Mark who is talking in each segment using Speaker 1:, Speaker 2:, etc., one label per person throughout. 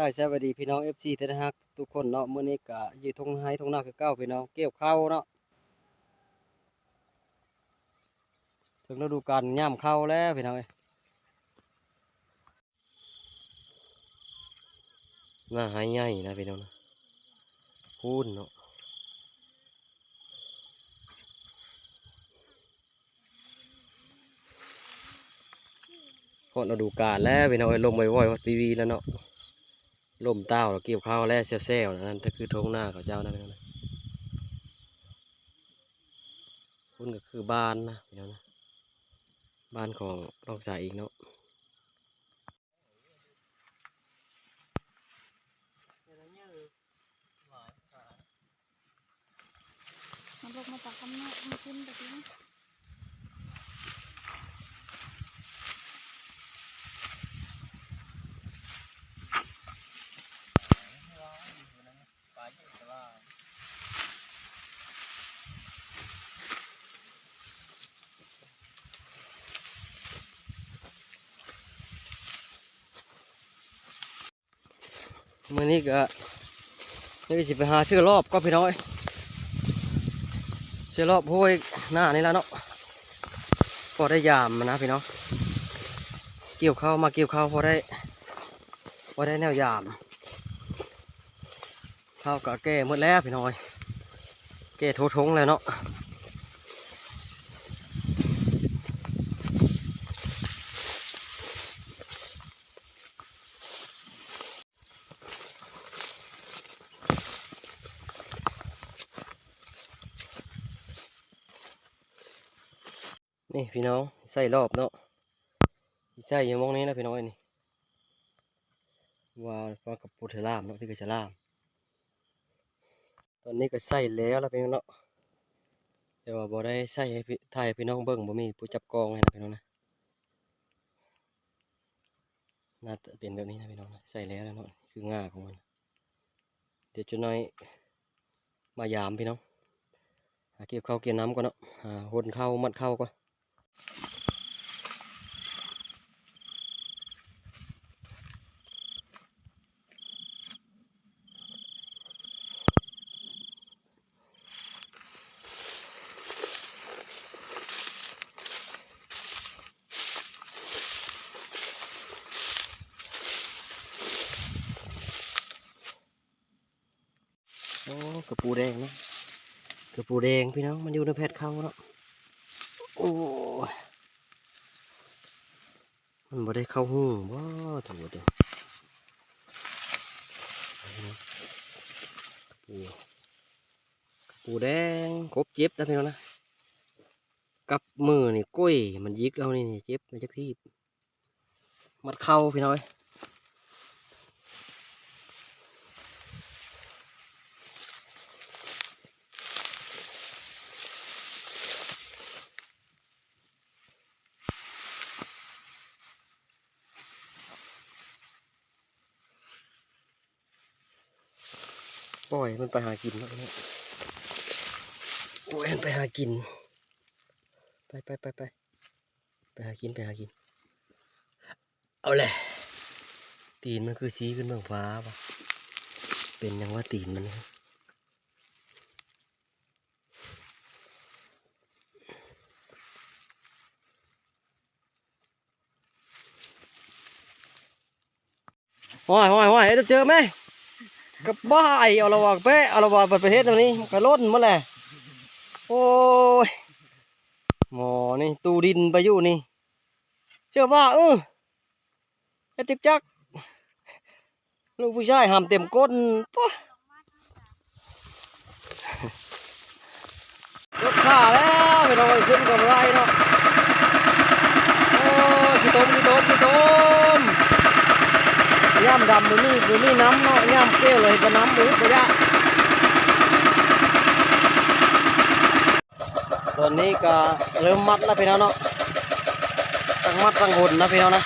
Speaker 1: ทายสวัสดีพี่น้อง FC ทุกท่านทุกคนเนาะมื้อนี้ก็อยู่ทงไห้ทงนาคือเก้าพี่น้องเกี่ยวข้าวเนาะถึงฤดูกาลย่ำข้าวแล้วพี่น้องเอ้ยหน้าหายใหญ่นะพี่น้องนะพูนเนาะหมดฤดูกาลแล้วพี่น้องเอ้ยลมบ่อยวัดทีวีแล้วเนาะ ลมเต้าเราเกี่ยวข้าวแล้วเซลล์นั่นก็คือท้องหน้าของเจ้านั่นเองนะคุณก็คือบ้านนะพี่น้องนะบ้านของน้องสายอีกเนาะ
Speaker 2: มันลงมาจากข้างนอกมันขึ้นแบบนี้
Speaker 1: มื่อนี้ก็นี่ก็สิไปหาเสื้อรอบก็พี่น้อยเสื้อรอบห้วยหน้านี่แล้วเนาะพอได้ยามนะพี่น้องเกี่ยวข้าวมาเกี่ยวข้าวพอได้พอได้แนวยามข้าวกะแก่หมดแล้วพี่น้อยแก่โททงแล้วเนาะ นี่พี่น้องใส่รอบเนาะใส่ยังมองนี้นะพี่น้องเอ้นี่ว่าว่ากับปูเทอรามเนาะพี่ก็จะล่าม ตอนนี้ก็ใส่แล้วแล้วพี่น้องเนาะแต่ว่าบ่ได้ใส่ให้พี่ถ่ายพี่น้องเบิ่งบ่มีผู้จับกองให้นะพี่น้องนะน่าจะเป็นแบบนี้นะพี่น้องนะใส่แล้วแล้วเนาะคือง่าของมัน เดี๋ยวจุน้อยมายามพี่น้องเก็บข้าวเก็บน้ำก่อนเนาะหาหนข้าวมัดข้าวก่อน โอ้กระปูแดงเนาะกระ ปูแดงพี่น้องมันอยู่ในแพทเข้าเนาะโอ้มันบ่ได้เข้าหูว้าถูกเด้อกระปูปูแดงครบเจ็บนะพี่น้องนะกับมือนี่ก้อยมันยิกเรานี่เจ็บมันจะพีบมัดเข้าพี่น้อย อยมันไปหากินแล้วเนี่ยปล่อยมันไปหากิน ไปไปไปไปไปหากินไปหากิน เอาแหละ ตีนมันคือสีขึ้นเมืองฟ้าปะเป็นยังว่าตีนมันนะห้อยห้อยห้อยเอ้ยเจอไหม กับบ้าไอเอาละวะเป้เอาละวะไประเทศตรงนี้มันก็ล้นมาแหละโอ้ยหมอนี่ตูดินไปอยู่นี่เชื่อว่าเออไอ้ติ๊กจักลูกผู้ชายหามเต็มก้นปะรถขาแล้วไม่ต้องไปขึ้นกับไรเนาะโอ้ยขี้ต้มขี้ต้มขี้ต้ม ย่ำดำมือนี่มือนี่น้ำเนาะย่ำเกลียวเลยก็น้ำมือไปยะตอนนี้ก็เริ่มมัดแล้วพี่น้องเนาะตั้งมัดตั้งหุ่นนะพี่น้องนะ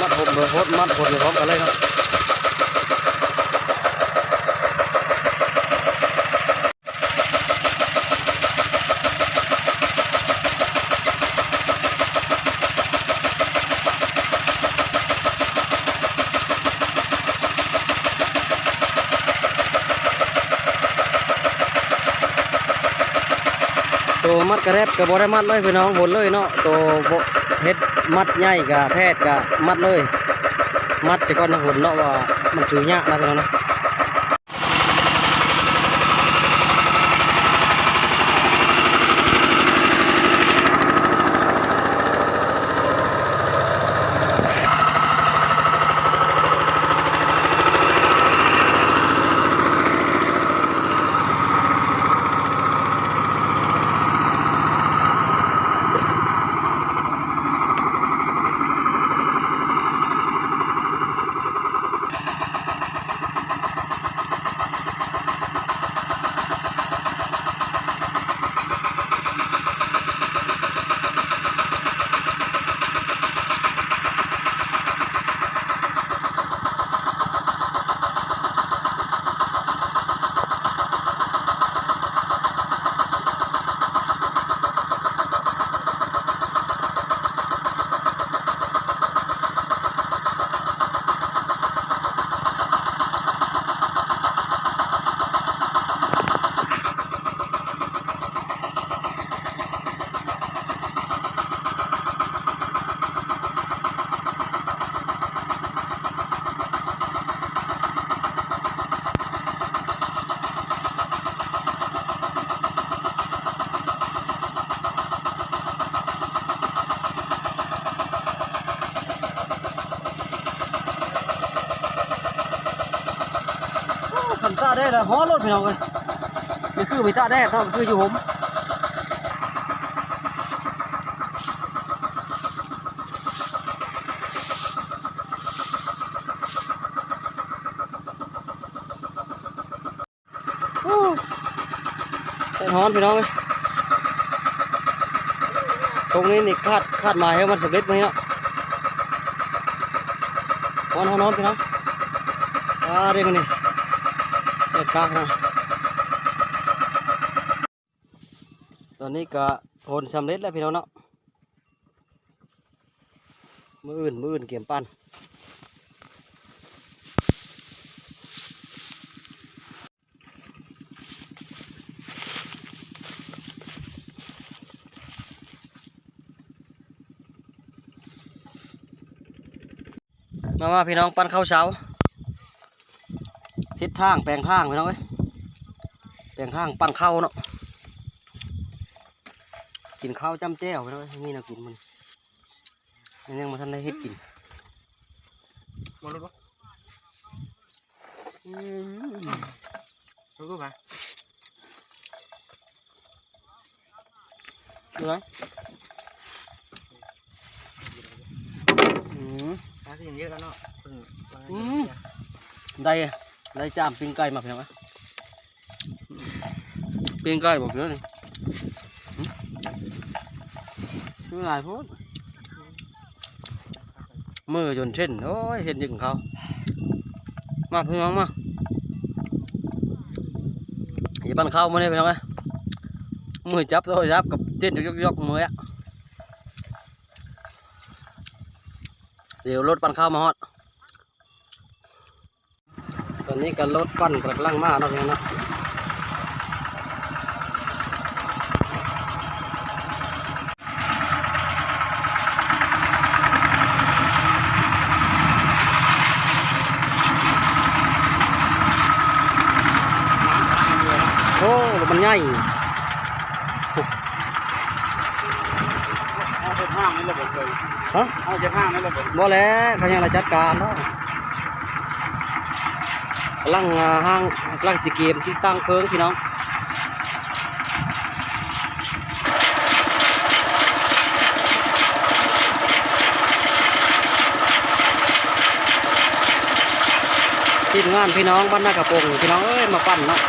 Speaker 1: มัดหุ่นเบอร์โคตรมัดหุ่นเบอร์พร้อมกันเลยเนา กระแรบกับบได้มัดเลยพี่น้องหดเลยเนาะตัวบ่เฮ็ดมัดใหญ่กับแพทย์กับมัดเลย มัดจะก้อนนะหดเนาะว่ามันถือยากนะพี่น้องนะ พี่น้องเลยนี่คือมีตาแดดเนาคืออยู่ผมโอ้เป็นฮ้อนพี่น้องเลยตรงนี้นี่คาดคาดหมายให้มันสำเร็จไหมเนาะฮ้อนฮ้อนฮอนพี่น้องอ่าเรียกมันนี่ เด็ดกลางนะตอนนี้ก็โคนสำเร็จแล้วพี่น้องเนาะมืออื่นมืออื่นเกี่ยมปั้นมาว่าพี่น้องปั้นข้าวเช้า ทิศทางแปลงทางพี่น้องเอ้ยแปลงทางปั้นข้าวเนาะกินข้าวจำแจ้วพี่น้องเอ้ยมีแนวกินมันมันยังมาทันได้เฮ็ดกิน
Speaker 3: มารู้ปะ
Speaker 1: อืม
Speaker 3: รู้ปะ
Speaker 1: ดูไหมอืม
Speaker 3: ตาที่ยังเยอะแล้วเนาะเพิ่งวาง
Speaker 1: อืมได้อะ ได้จามปิ้งไก่มาเพี่องเอ้ยปิ้งไก่บอกเยอะเลยอืมคือหลายโพดมือจนเช่นโอ้ยเห็นยิงเขามาพี่น้องมาอย่าปั้นข้ามาเนี่ยพี่น้องเอ้ยมือจับโทรศัพท์กับเต้นยกยกมืออะเดี๋ยวรถปั้นข้ามาฮอด ตอ นนี้ก็รถปั้นกำลังมาเนาะพี่น้องเนาะโอ้รถมันใหญ่
Speaker 3: เอาจะห้างนี่ระเบิดเลย
Speaker 1: ฮะ
Speaker 3: เอาจะห้างนี่ระเบิด
Speaker 1: บ่แล้วเขายังระจัดการเนาะ กำลังห้างกำลังสีเกมที่ตั้งเพิงพี่น้องทีมงานพี่น้องบ้านนากระโปรงพี่น้องเอ้ยมาปั้นเนาะ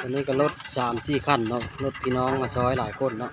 Speaker 1: ตอนนี้ก็รถสามสี่ขันเนาะรถพี่น้องมาซอยหลายคนเนาะ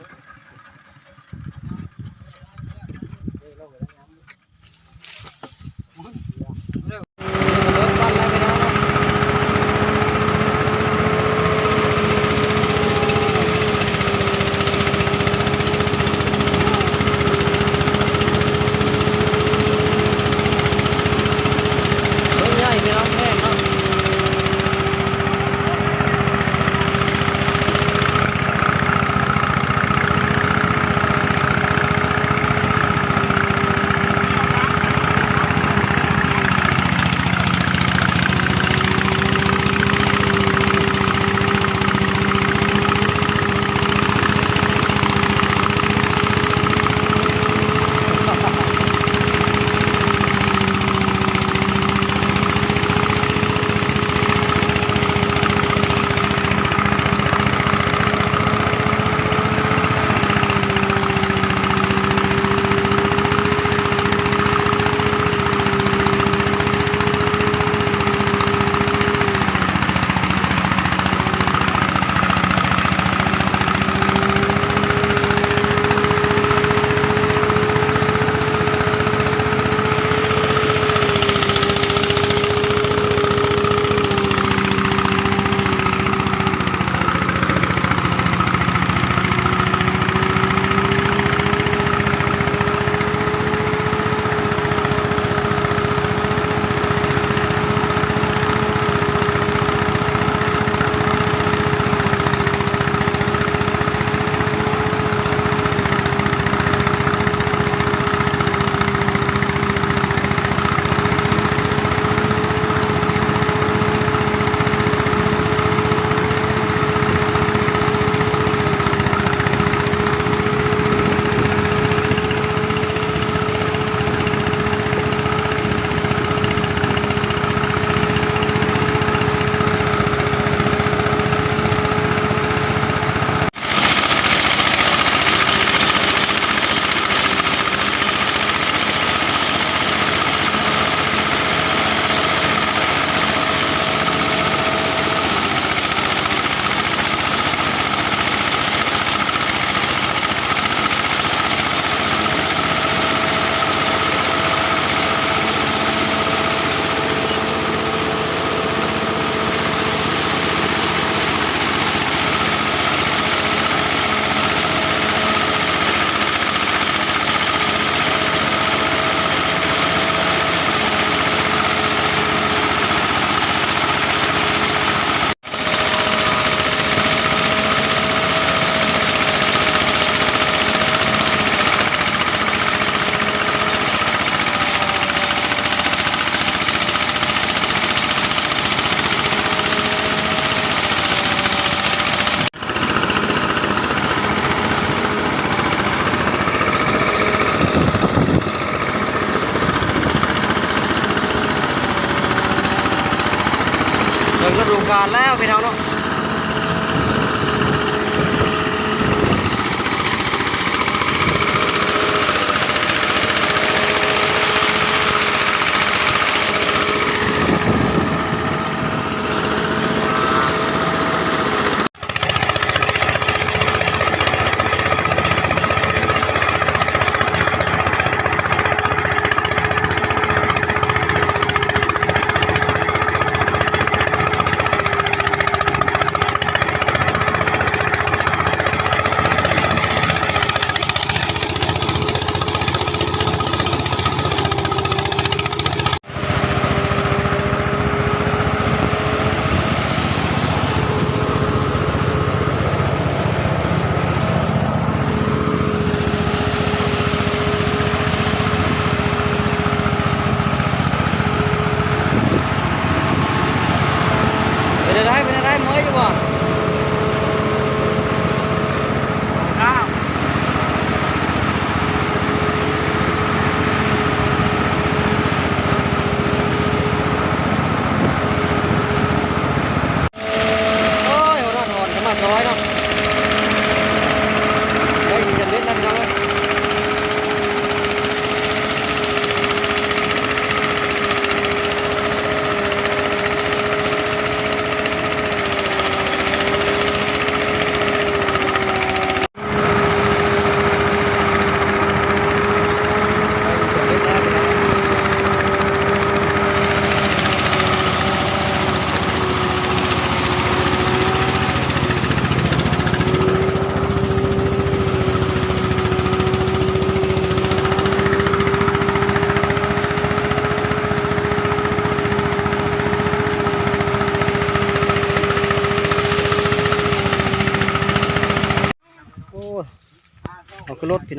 Speaker 1: เริ่มดูการแล้วพี่น้องเนาะ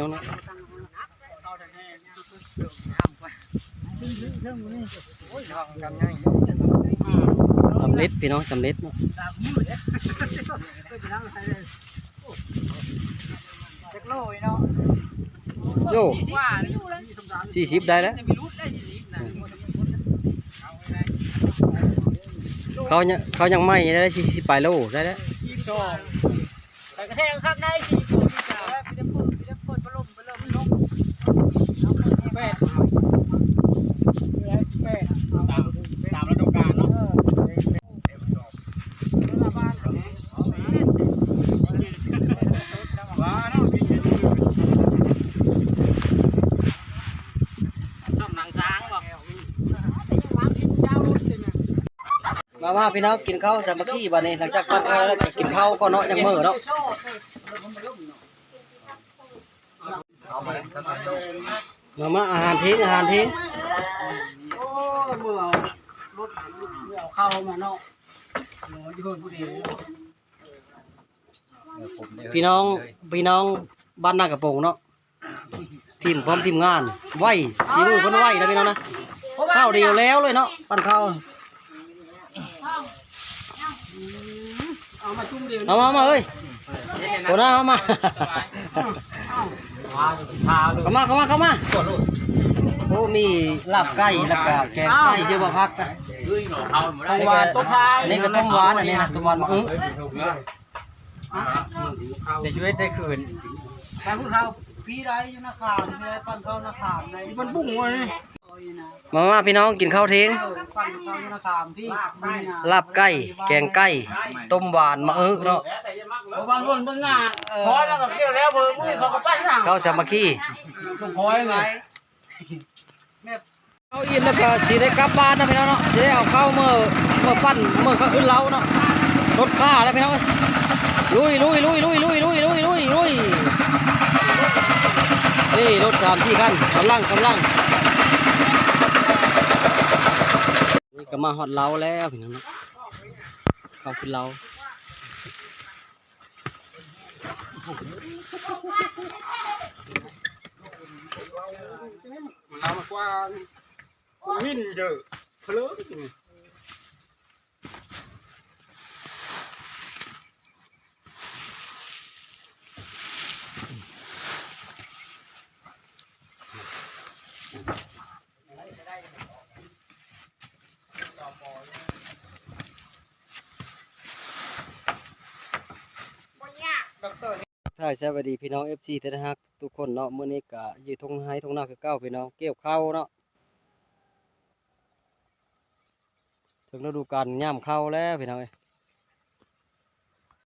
Speaker 1: น้องเนาะสำเร็จพี่น้องสำเร็จเนาะ
Speaker 3: เจ็กโลยเนาะ
Speaker 1: โย
Speaker 3: ว่า
Speaker 1: สี่สิบได้แล้ว
Speaker 3: จะมีรุดได้สินะ
Speaker 1: เขายังเขายังไม่ได้สี่สิบปลายโลได้แล้ว
Speaker 3: โชว์แต่กระแทกข้างในสิผมจะพี่จะเปิดพี่จะเปิดพัดลมพัดลมลงแปดแปดตามตามฤดูกาลเนาะว้าเนาะต้ มหนังช้างบอก
Speaker 1: มามาพี่น้องกินข้าวสามัคคีบัดนี้หลังจากทานข้าวแล้วก็กินข้าวก็เนาะยังมื้อเนาะมามาอาหารทิ้งอาหารทิ้ง
Speaker 3: โอ้เมื่อรถเมื่อเข้ามาเนาะหนูยืนผู้เดียว
Speaker 1: พี่น้องพี่น้องบ้านนากระโปรงเนาะ ทีมพร้อมทีมงานไหวสีมือเพิ่นไหวนะพี่น้องนะข้าวเดียวแล้วเลยเนาะปั้นข้าว
Speaker 3: เอามาชุ่มเดียว
Speaker 1: เอามามาเอ้ยโคน่าเอามา
Speaker 3: ว้าทาเลย
Speaker 1: เข้ามาเข้ามาเข้ามาโอ้มีลาบไก่แล้วก็แกงไก่เยอะมาพักนะ
Speaker 3: ต้มหวานต้มพาย
Speaker 1: อันนี้ก็ต้มหวานอันนี้นะต้มหวานมะอื้อ
Speaker 3: ในชีวิตได้คืนแต่พวกเรา พี่ไรอยู่นาขามพี่ไรปั้นเข้านาขามในมันบุ้งวะนี่
Speaker 1: มามาพี่น้องกินข้าวเทง
Speaker 3: ปั้นเข้านาขามพี่
Speaker 1: ลาบไก่แกงไก่ต้มหวานมะอื้อเนาะ
Speaker 3: บางคนเบิ่งหน้าพอแล้วก็เกี่ยวแล้วเบิ่งมือเขาก็ปั้นหน้า
Speaker 1: ข้าวสามัคคี
Speaker 3: ต้องคอยไง
Speaker 1: เอาอิ่มแล้วก็สิได้กลับบ้านนะพี่น้องเนาะสิได้เอาเข้าวเมื่อเมื่อปั้นเมื่อก็ขึ้นเล้าเนาะรถข้าแล้วพี่น้องเอ้ยลุยลุยลุยลุยลุยลุยลุยลุยลุย นี่รถสามที่คันกำลังกำลังนี่ก็มาฮอดเล้าแล้วพี่น้องเนาะเข้าขึ้นเล้า
Speaker 3: เรามากว่าวินเจอเพลิง
Speaker 1: สวัสดีพี่น้อง FC ท่านฮักทุกคนเนาะเมื่อนี้กะยืดทงไห้ทงหน้าคือเก้าพี่น้องเกี่ยวข้าวเนาะถึงฤดูกาลย่ำข้าวแล้วพี่น้องเอ้ย